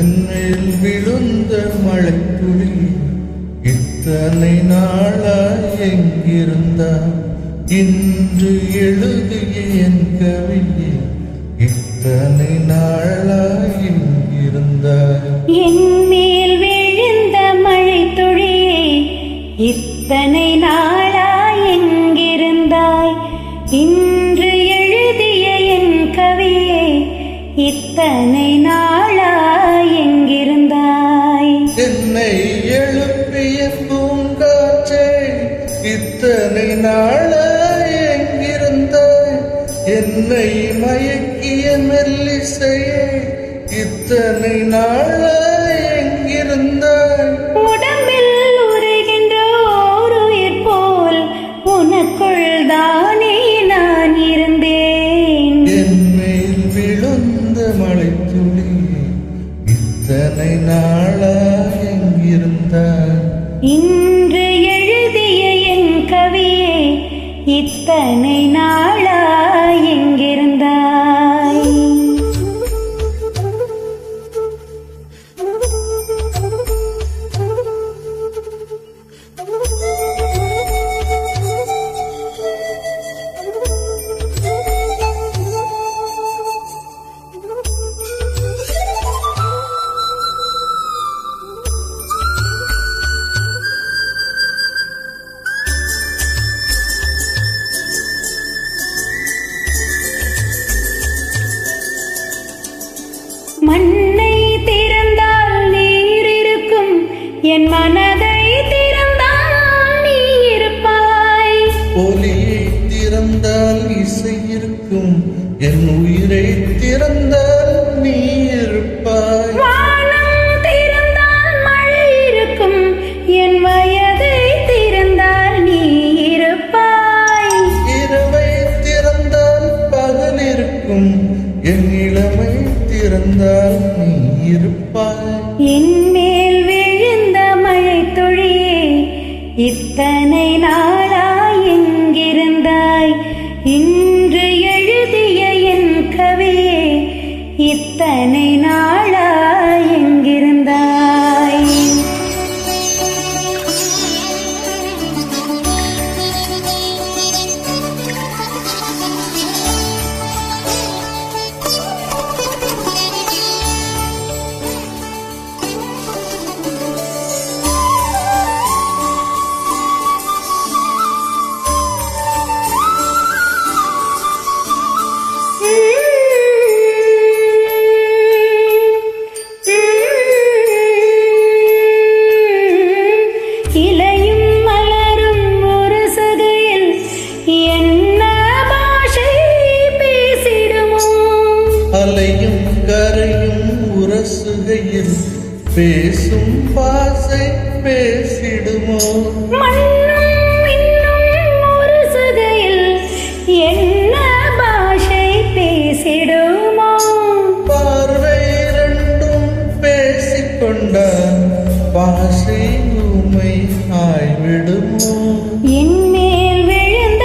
என்னில் விழுந்த மழை துளி இத்தனை நாளாய் எங்கிருந்தா இன்று எழுதிய என் கவியில் இத்தனை நாளாய் எங்கிருந்தார் என்மேல் விழுந்த மழை துளியே இத்தனை நாளாய் எங்கிருந்தாய்? இன்று எழுதிய என் கவியே இத்தனை நாள் நாளாய் எங்கிருந்தாய் என்னை மயக்கிய மெல்லிசையே இத்தனை நாளாய் எங்கிருந்தாய் உடம்பில் உருகின்ற ஓர் உயிர் போல் உனக்குள் தானே நான் இருந்தேன். என் மேல் விழுந்த மழை துளி இத்தனை நாளாய் எங்கிருந்தாய் இன்று இத்தனை நாளா இருக்கும். என் உயிரை திறந்தால் நீ இருப்பாய். என் இளமை திறந்தால் நீ இருப்பாய். என் மேல் விழுந்த மழை துளியே இத்தனை நாளாய் உரசுகையில் பேசும் பாசை பேசிடுமோ? என்ன பாஷை பேசிடுமோ? பார்வை இரண்டும் பேசிக்கொண்டால் பாசை ஊமை ஆய்விடுமோ? என் மேல் விழுந்த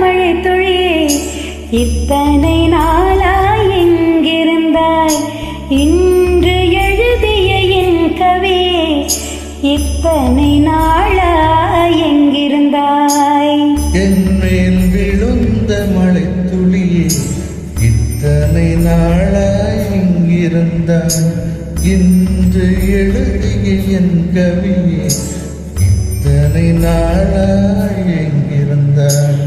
மழை துளியே இத்தனை நாளாய் எங்கிருந்தாய்? இன்று இத்தனை நாளா எங்கிருந்தாய்? என்மேல் விழுந்த மழை துளியே இத்தனை நாளா எங்கிருந்தாய்? இன்று எழுதிய என் கவியே இத்தனை நாளா எங்கிருந்தாய்?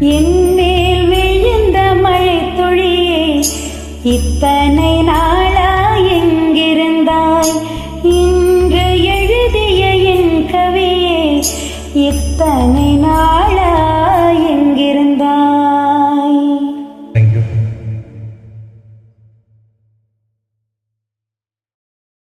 என்மேல் விழுந்த மழை துளியே இத்தனை நாளா எங்கிருந்தாய்?